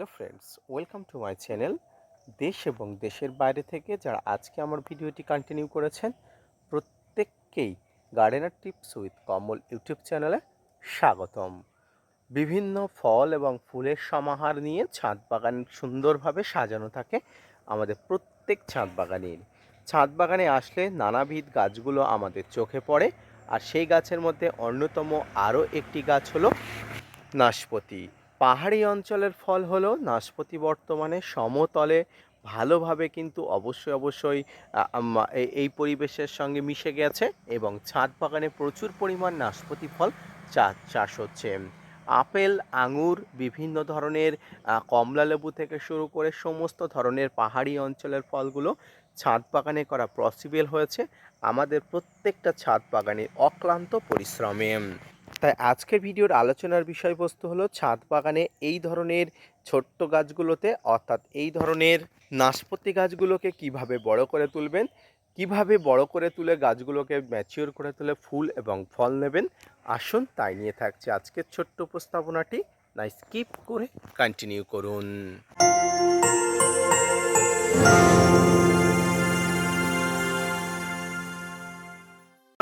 Hello friends, welcome to my channel দেশ এবং দেশের বাইরে থেকে যারা আজকে আমার ভিডিওটি কন্টিনিউ করেছেন, প্রত্যেককেই gardener tips with Kamal YouTube চ্যানেলে স্বাগতম। বিভিন্ন ফল এবং ফুলের সমাহার নিয়ে ছাদ বাগান সুন্দরভাবে সাজানো থাকে আমাদের প্রত্যেক ছাদ বাগানের। ছাদ বাগানে আসলে নানাবিধ গাছগুলো আমাদের চোখে পড়ে আর সেই গাছের মধ্যে অন্যতম আরও একটি গাছ হলো নাশপাতি। পাহাড়ি অঞ্চলের ফল হলো নাশপাতি বর্তমানে সমতলে ভালোভাবে কিন্তু অবশ্যই অবশ্যই এই পরিবেশের সঙ্গে মিশে গেছে এবং ছাদ বাগানে প্রচুর পরিমাণ নাশপাতি ফল চাষ হচ্ছে। আপেল আঙুর বিভিন্ন ধরনের আ, কমলা লেবু থেকে শুরু করে সমস্ত ধরনের পাহাড়ি অঞ্চলের ফলগুলো ছাদ বাগানে করা পসিবল হয়েছে আমাদের প্রত্যেকটা ছাদ বাগানের অক্লান্ত পরিশ্রমে। তাই আজকের ভিডিওর আলোচনার বিষয়বস্তু হলো ছাদ বাগানে এই ধরনের ছোট্ট গাছগুলোতে, অর্থাৎ এই ধরনের নাশপাতি গাছগুলোকে কীভাবে বড় করে তুলবেন, কীভাবে বড় করে তুলে গাছগুলোকে ম্যাচিওর করে তুলে ফুল এবং ফল নেবেন, আসুন তাই নিয়ে থাকছে আজকের ছোট্ট উপস্থাপনাটি। না স্কিপ করে কন্টিনিউ করুন।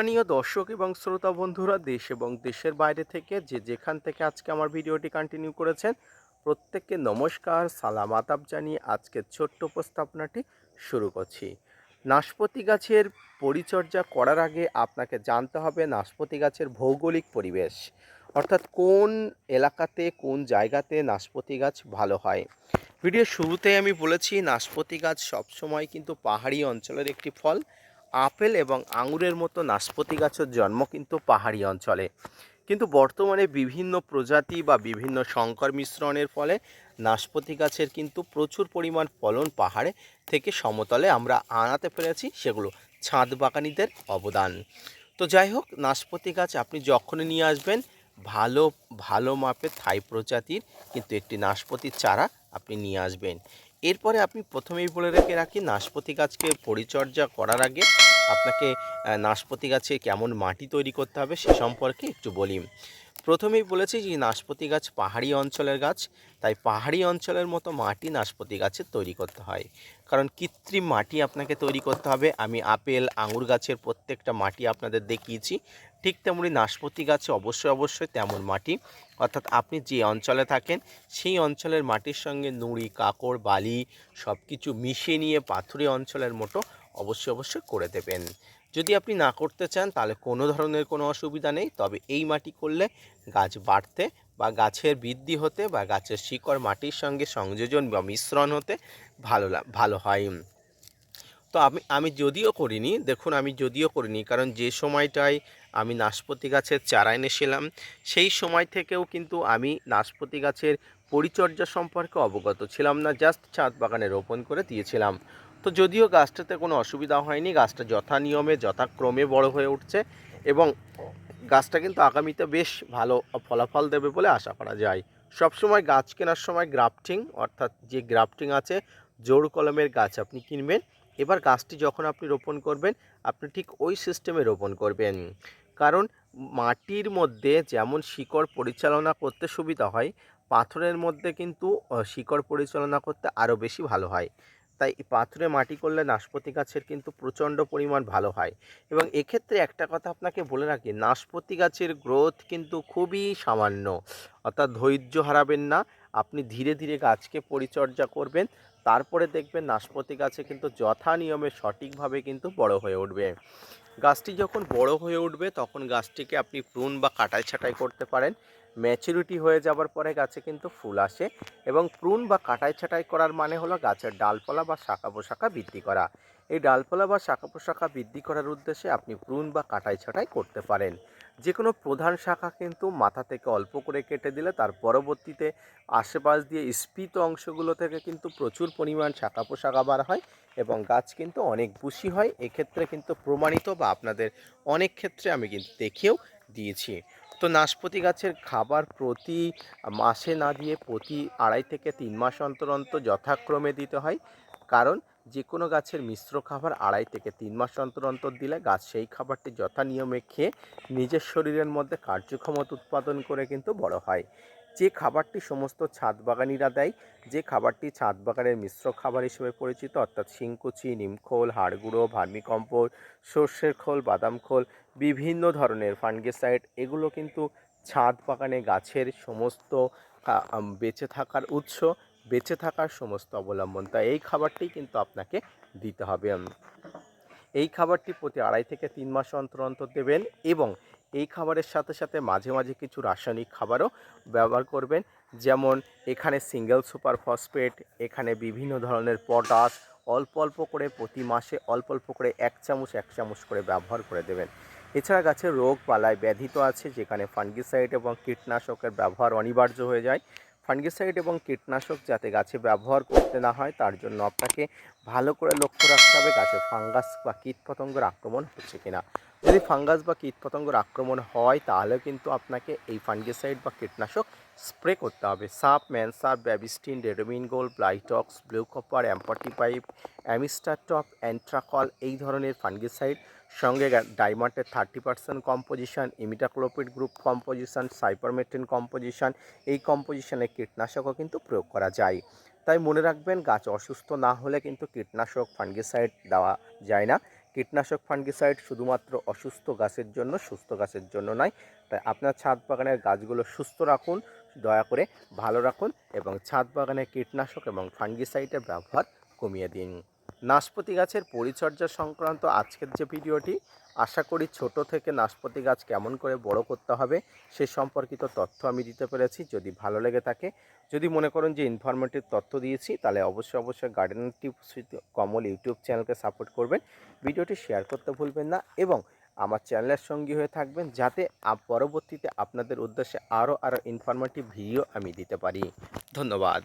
সম্মানীয় দর্শক এবং শ্রোতা বন্ধুরা দেশ এবং দেশের বাইরে থেকে যে যেখান থেকে আজকে আমার ভিডিওটি কন্টিনিউ করেছেন, প্রত্যেককে নমস্কার, সালাম আতাব জানিয়ে আজকের ছোট্ট উপস্থাপনাটি শুরু করছি। নাশপাতি গাছের পরিচর্যা করার আগে আপনাকে জানতে হবে নাশপাতি গাছের ভৌগোলিক পরিবেশ। অর্থাৎ কোন এলাকাতে, কোন জায়গাতে নাশপাতি গাছ ভালো হয়? ভিডিও শুরুতেই আমি বলেছি, নাশপাতি গাছ সবসময় কিন্তু পাহাড়ি অঞ্চলের একটি ফল। আপেল এবং আঙুরের মতো নাশপাতি গাছের জন্ম কিন্তু পাহাড়ি অঞ্চলে। কিন্তু বর্তমানে বিভিন্ন প্রজাতি বা বিভিন্ন সংকর মিশ্রণের ফলে নাশপাতি গাছের কিন্তু প্রচুর পরিমাণ ফলন পাহাড়ে থেকে সমতলে আমরা আনাতে পেরেছি সেগুলো ছাদ বাগানিদের অবদান। তো যাই হোক, নাশপাতি গাছ আপনি যখনই নিয়ে আসবেন, ভালো ভালো মাপের থাই প্রজাতির কিন্তু একটি নাশপাতির চারা আপনি নিয়ে আসবেন। এরপরে আপনি প্রথমেই বলে রেখে রাখি, নাশপতি গাছকে পরিচর্যা করার আগে আপনাকে নাশপতি গাছে কেমন মাটি তৈরি করতে হবে সে সম্পর্কে একটু বলি। প্রথমেই বলেছি যে নাশপাতি গাছ পাহাড়ি অঞ্চলের গাছ, তাই পাহাড়ি অঞ্চলের মতো মাটি নাশপাতি গাছের তৈরি করতে হয়। কারণ কৃত্রিম মাটি আপনাকে তৈরি করতে হবে। আমি আপেল, আঙুর গাছের প্রত্যেকটা মাটি আপনাদের দেখিয়েছি। ঠিক তেমনি নাশপাতি গাছে অবশ্যই অবশ্যই তেমন মাটি। অর্থাৎ আপনি যে অঞ্চলে থাকেন, সেই অঞ্চলের মাটির সঙ্গে নুড়ি, কাকড়, বালি সব কিছু মিশিয়ে নিয়ে পাথুরে অঞ্চলের মতো অবশ্যই অবশ্যই করে দেবেন। যদি আপনি না করতে চান, তাহলে কোনো ধরনের কোনো অসুবিধা নেই। তবে এই মাটি করলে গাছ বাড়তে বা গাছের বৃদ্ধি হতে বা গাছের শিকড় মাটির সঙ্গে সংযোজন বা মিশ্রণ হতে ভালো ভালো হয়। তো আমি আমি যদিও করিনি, দেখুন আমি যদিও করিনি, কারণ যে সময়টায় আমি নাশপাতি গাছের চারা এনেছিলাম, সেই সময় থেকেও কিন্তু আমি নাশপাতি গাছের পরিচর্যা সম্পর্কে অবগত ছিলাম না, জাস্ট ছাদ বাগানে রোপণ করে দিয়েছিলাম। তো যদিও গাছটাতে কোনো অসুবিধা হয়নি, গাছটা যথা নিয়মে যথাক্রমে বড় হয়ে উঠছে এবং গাছটা কিন্তু আগামীতে বেশ ভালো ফলাফল দেবে বলে আশা করা যায়। সবসময় গাছ কেনার সময় গ্রাফটিং, অর্থাৎ যে গ্রাফটিং আছে, জোর কলমের গাছ আপনি কিনবেন। এবার গাছটি যখন আপনি রোপণ করবেন, আপনি ঠিক ওই সিস্টেমে রোপণ করবেন। কারণ মাটির মধ্যে যেমন শিকড় পরিচালনা করতে সুবিধা হয়, পাথরের মধ্যে কিন্তু শিকড় পরিচালনা করতে আরও বেশি ভালো হয়। তাই পাথরে মাটি করলে নাশপাতি গাছের কিন্তু প্রচণ্ড পরিমাণ ভালো হয়। এবং এক্ষেত্রে একটা কথা আপনাকে বলে রাখি, নাশপাতি গাছের গ্রোথ কিন্তু খুবই সামান্য। অর্থাৎ ধৈর্য হারাবেন না, আপনি ধীরে ধীরে গাছকে পরিচর্যা করবেন, তারপরে দেখবেন নাশপাতি গাছে কিন্তু যথা নিয়মে সঠিকভাবে কিন্তু বড় হয়ে উঠবে। গাছটি যখন বড় হয়ে উঠবে, তখন গাছটিকে আপনি প্রুন বা কাটাই ছাঁটাই করতে পারেন। ম্যাচুরিটি হয়ে যাবার পরে গাছে কিন্তু ফুল আসে এবং প্রুন বা কাটাই ছাঁটাই করার মানে হলো গাছের ডালপালা বা শাখা পোশাখা বৃদ্ধি করা। এই ডালপালা বা শাখা পোশাখা বৃদ্ধি করার উদ্দেশ্যে আপনি প্রুন বা কাটাই ছাঁটাই করতে পারেন। যে কোনো প্রধান শাখা কিন্তু মাথা থেকে অল্প করে কেটে দিলে তার পরবর্তীতে আশেপাশ দিয়ে স্ফীত অংশগুলো থেকে কিন্তু প্রচুর পরিমাণ শাখা পোশাখা বার হয় এবং গাছ কিন্তু অনেক বুশি হয়। এক্ষেত্রে কিন্তু প্রমাণিত বা আপনাদের অনেক ক্ষেত্রে আমি কিন্তু দেখেও দিয়েছি। তো নাশপাতি গাছের খাবার প্রতি মাসে না দিয়ে প্রতি আড়াই থেকে তিন মাস অন্তর অন্তর যথাক্রমে দিতে হয়। কারণ যে কোনো গাছের মিশ্র খাবার আড়াই থেকে তিন মাস অন্তর অন্তর দিলে গাছ সেই খাবারটি যথা নিয়মে খেয়ে নিজের শরীরের মধ্যে কার্যক্ষমতা উৎপাদন করে কিন্তু বড় হয়। যে খাবারটি সমস্ত ছাদ বাগানিরা দেয়, যে খাবারটি ছাদ বাগানের মিশ্র খাবার হিসেবে পরিচিত, অর্থাৎ শিংকুচি, নিমখোল, হাড়গুঁড়ো ভার্মিকম্পোস্ট সর্ষের খোল, বাদাম খোল, বিভিন্ন ধরনের ফাঙ্গিসাইড, এগুলো কিন্তু ছাদ বাগানে গাছের সমস্ত বেঁচে থাকার উৎস, বেঁচে থাকার সমস্ত অবলম্বন। তাই এই খাবারটি কিন্তু আপনাকে দিতে হবে। এই খাবারটি প্রতি আড়াই থেকে তিন মাস অন্তর অন্তর দেবেন এবং এই খাবারের সাথে সাথে মাঝে মাঝে কিছু রাসায়নিক খাবারও ব্যবহার করবেন। যেমন এখানে সিঙ্গেল সুপার ফসফেট এখানে বিভিন্ন ধরনের পটাশ অল্প অল্প করে প্রতি মাসে অল্প অল্প করে এক চামচ এক চামচ করে ব্যবহার করে দেবেন। এছাড়া গাছের রোগ বালায় ব্যাধি তো আছে, যেখানে ফাঙ্গিসাইড এবং কীটনাশকের ব্যবহার অনিবার্য হয়ে যায়। ফাঙ্গিসাইড এবং কীটনাশক যাতে গাছে ব্যবহার করতে না হয়, তার জন্য আপনাকে ভালো করে লক্ষ্য রাখতে হবে গাছে ফাঙ্গাস বা কীটপতঙ্গের আক্রমণ হচ্ছে কিনা। যদি ফাঙ্গাস বা কীটপতঙ্গের আক্রমণ হয়, তাহলে কিন্তু আপনাকে এই ফাঙ্গিসাইড বা কীটনাশক স্প্রে করতে হবে। সাপ, ম্যানসার, Bavistin Ridomil gold Blitox, blue copper অ্যাম্পাটিপাইপ Amistar Top Antracol এই ধরনের ফাঙ্গিসাইড সঙ্গে ডাইমার্টের thirty percent composition, imidacloprid group composition, cypermethrin composition, এই কম্পোজিশনের কীটনাশকও কিন্তু প্রয়োগ করা যায়। তাই মনে রাখবেন, গাছ অসুস্থ না হলে কিন্তু কীটনাশক, ফাঙ্গিসাইড দেওয়া যায় না। কীটনাশক ফাঙ্গিসাইড শুধুমাত্র অসুস্থ গাছের জন্য, সুস্থ গাছের জন্য নয়। তাই আপনার ছাদ বাগানের গাছগুলো সুস্থ রাখুন, দয়া করে ভালো রাখুন এবং ছাদ বাগানে কীটনাশক এবং ফাঙ্গিসাইডের ব্যবহার কমিয়ে দিন। নাশপাতি গাছের পরিচর্যা সংক্রান্ত আজকের যে ভিডিওটি আশা করি ছোট থেকে নাশপাতি গাছ কেমন করে বড় করতে হবে সে সম্পর্কিত তথ্য আমি দিতে পেরেছি। যদি ভালো লেগে থাকে, যদি মনে করেন যে ইনফরমেটিভ তথ্য দিয়েছি, তাহলে অবশ্যই অবশ্যই গার্ডেন টিপস কমল ইউটিউব চ্যানেলকে সাপোর্ট করবেন। ভিডিওটি শেয়ার করতে ভুলবেন না এবং আমার চ্যানেলের সঙ্গী হয়ে থাকবেন যাতে পরবর্তীতে আপনাদের উদ্দেশ্যে আরও আরও ইনফরমেটিভ ভিডিও আমি দিতে পারি। ধন্যবাদ।